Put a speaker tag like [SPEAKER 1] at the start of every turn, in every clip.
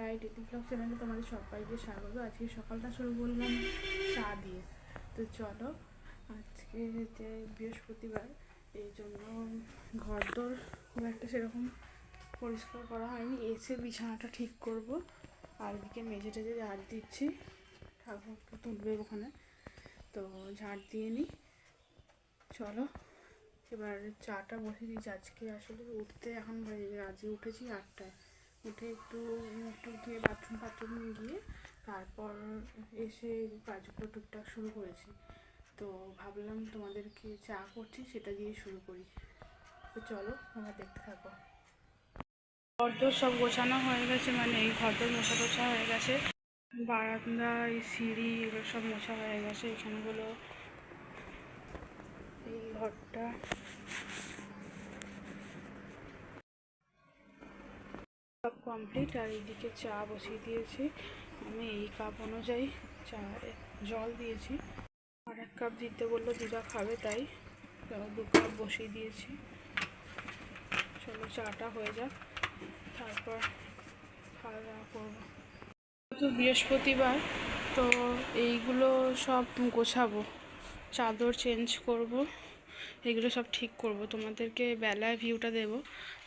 [SPEAKER 1] Right এটি blog চ্যানেলে তোমাদের সবাইকে স্বাগত। আজকে সকালটা শুরু করলাম চা দিয়ে। তো চলো, আজকে যে বৃহস্পতিবার, এই জন্য ঘর দোর খুব একটা সেরকম পরিষ্কার করা হয়নি। এসে বিছানাটা ঠিক করব। আর দিকে মেঝে টেজে ঝাড় দিচ্ছি। ঠাকুরকে তুলবে ওখানে। তো ঝাড় দিয়ে নিই। চলো, এবার চাটা বসে দিয়েছি আজকে আসলে উঠতে এখন আজকে উঠেছি আটটায়। উঠে একটু টুক দিয়ে বাথরুম ফাথরুম গিয়ে তারপর এসে কাজগুলো টুকটাক শুরু করেছি। তো ভাবলাম তোমাদেরকে চা করছি সেটা দিয়ে শুরু করি। তো চলো তোমরা দেখতে থাকো। ঘরদোর সব গোছানো হয়ে গেছে মানে এই ঘরদোর মোছা টোছা হয়ে গেছে। বারান্দা, এই সিঁড়ি এগুলো সব মোছা হয়ে গেছে, এখানগুলো। এই ঘরটা সব কমপ্লিট আর এইদিকে চা বসিয়ে দিয়েছি। আমি এই কাপ অনুযায়ী চা জল দিয়েছি। আর এক কাপ দিতে বলল, দিদা খাবে তাই। দু কাপ বসিয়ে দিয়েছি। চলো, চাটা হয়ে যাক। তারপর খাওয়া দাওয়া করব। তো বৃহস্পতিবার, তো এইগুলো সব গোছাবো। চাদর চেঞ্জ করব। এগুলো সব ঠিক করব। তোমাদেরকে বেলায় ভিউটা দেব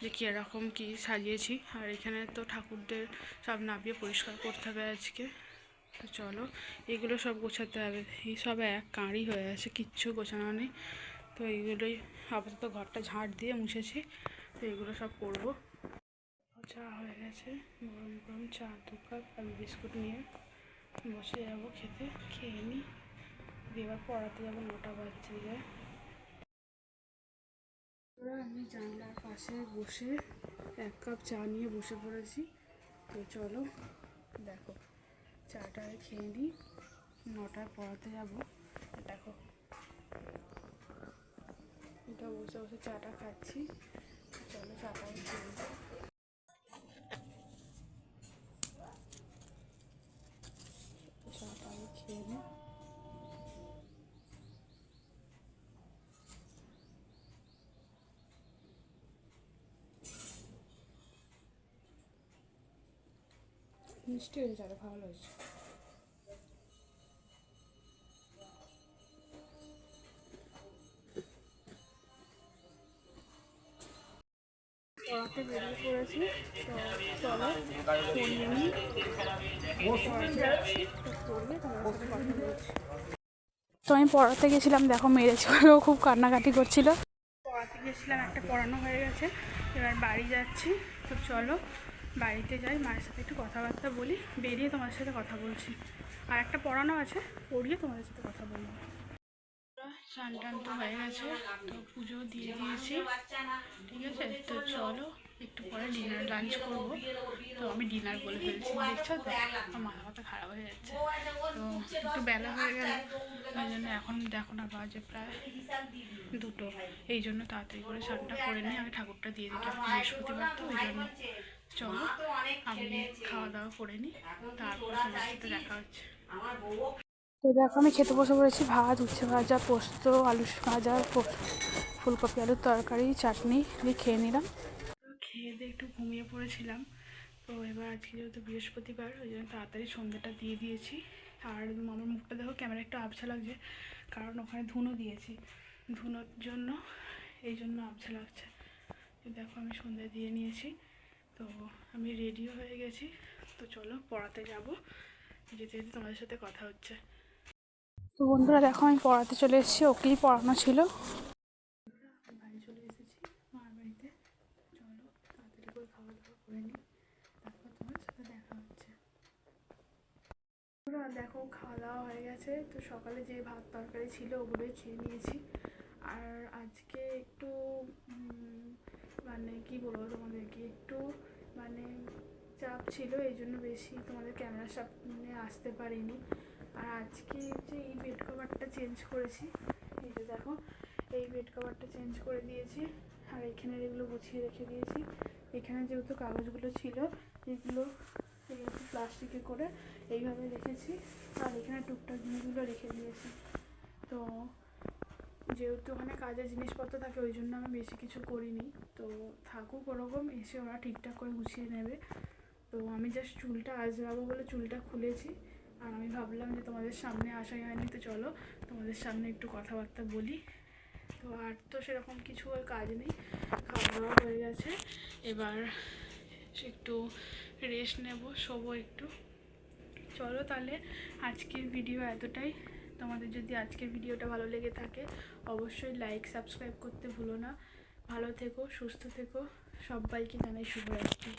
[SPEAKER 1] যে কীরকম কী সাজিয়েছি। আর এখানে তো ঠাকুরদের সব নামিয়ে পরিষ্কার করতে হবে আজকে। তো চলো, এগুলো সব গোছাতে হবে। এই সব এক কাঁড়ি হয়ে আছে, কিচ্ছু গোছানো নেই। তো এইগুলোই আপাতত ঘরটা ঝাড় দিয়ে মুছেছি। তো এগুলো সব করব। চা হয়ে গেছে। গরম গরম চা, দু কাপ আর বিস্কুট নিয়ে বসে যাব খেতে। খেয়ে নিই এবার পড়াতে যাব নটা বাজছে। যায় জানলার পাশে বসে এক কাপ চা নিয়ে বসে পড়েছি। তো চলো, দেখো, চাটা খেয়ে নিই। নটার পড়াতে যাব। দেখো এটা বসে বসে চাটা খাচ্ছি। চলো চাটা খেয়ে নিই। চাটা আমি খেয়ে নিই মিষ্টি হয়েছে চাটা ভালো হয়েছে। পড়াতে বেরিয়ে পড়েছি তো চলো তো তোমার কথা বলছি তো আমি পড়াতে গেছিলাম দেখো মেরেছিল খুব কান্নাকাটি করছিল। পড়াতে গেছিলাম একটা পড়ানো হয়ে গেছে এবার বাড়ি যাচ্ছি তো চলো বাড়িতে যাই, মায়ের সাথে একটু কথাবার্তা বলি, বেরিয়ে তোমার সাথে কথা বলছি। আর একটা পড়ানো আছে, পড়িয়ে তোমাদের সাথে কথা বলব। স্নান টান তো হয়ে গেছে, তো পুজো দিয়ে দিয়েছি। ঠিক আছে? তো চলো, একটু পরে ডিনার লাঞ্চ করব। তো আমি ডিনার বলে ফেলছি, দেখছ তো? আমার মাথা মাথা খারাপ হয়ে যাচ্ছে। তো একটু বেলা হয়ে গেল ওই জন্য এখন দেখো না, বাজে প্রায় দুটো। এই জন্য তাড়াতাড়ি করে স্নানটা করে নিই আমি ঠাকুরটা দিয়ে দিলাম বৃহস্পতিবার তো, ওই জন্য। চলো আমি খাওয়া দাওয়া করে নিই তারপর তোমার সাথে দেখা হচ্ছে। তো দেখো আমি খেতে বসে পড়েছি ভাত উচ্ছে ভাজা পোস্ত আলু ভাজা ফুলকপি আলুর তরকারি চাটনি দিয়ে খেয়ে নিলাম। খেয়ে দিয়ে একটু ঘুমিয়ে পড়েছিলাম। তো এবার আজকে যেহেতু বৃহস্পতিবার ওই জন্য তাড়াতাড়ি সন্ধ্যাটা দিয়ে দিয়েছি। আর আমার মুখটা দেখো ক্যামেরা একটু আবছা লাগছে কারণ ওখানে ধুনো দিয়েছি। ধুনোর জন্য এই জন্য আবছা লাগছে। দেখো আমি সন্ধ্যা দিয়ে নিয়েছি। তো আমি রেডিও হয়ে গেছি। তো চলো পড়াতে যাব। যেতে যেতে তোমাদের সাথে কথা হচ্ছে। তো বন্ধুরা দেখো আমি পড়াতে চলে এসেছি। ওকেই পড়ানো ছিল। বাড়ি চলে এসেছি মার বাড়িতে। চলো তাড়াতাড়ি করে খাওয়া দাওয়া করে নিই। তারপর তোমার সাথে দেখা হচ্ছে। দেখো খাওয়া দাওয়া হয়ে গেছে। তো সকালে যে ভাত তরকারি ছিল ওগুলোই খেয়ে নিয়েছি। আর আজকে একটু মানে কি বলব তোমাদেরকে? একটু মানে চাপ ছিল, এই জন্য বেশি তোমাদের ক্যামেরার সামনে আসতে পারিনি। আর আজকে যে এই বেড কভারটা চেঞ্জ করেছি, এই যে দেখো, এই বেড কভারটা চেঞ্জ করে দিয়েছি, আর এখানে এগুলো গুছিয়ে রেখে দিয়েছি। এখানে যেহেতু কাগজগুলো ছিল, এগুলো একটু প্লাস্টিকে করে এইভাবে রেখেছি, আর এখানে টুকটাক জিনিসগুলো রেখে দিয়েছি। তো যেহেতু ওখানে কাজের জিনিসপত্র থাকে, ওই জন্য আমি বেশি কিছু করিনি। তো থাকুক ওরকম, এসে ওরা ঠিকঠাক করে গুছিয়ে নেবে। তো আমি জাস্ট চুলটা আজরাবো বলে চুলটা খুলেছি। আর আমি ভাবলাম যে তোমাদের সামনে আসাই হয়নি, তো চলো তোমাদের সামনে একটু কথাবার্তা বলি। তো আর তো সেরকম কিছু আর কাজ নেই খাওয়া দাওয়া হয়ে গেছে। এবার একটু রেস্ট নেব, শোবো একটু। চলো তাহলে আজকের ভিডিও এতটাই। তোমাদের যদি আজকের ভিডিওটা ভালো লেগে থাকে, অবশ্যই লাইক সাবস্ক্রাইব করতে ভুলো না। ভালো থেকো, সুস্থ থেকো। সবাইকে জানাই শুভরাত্রি।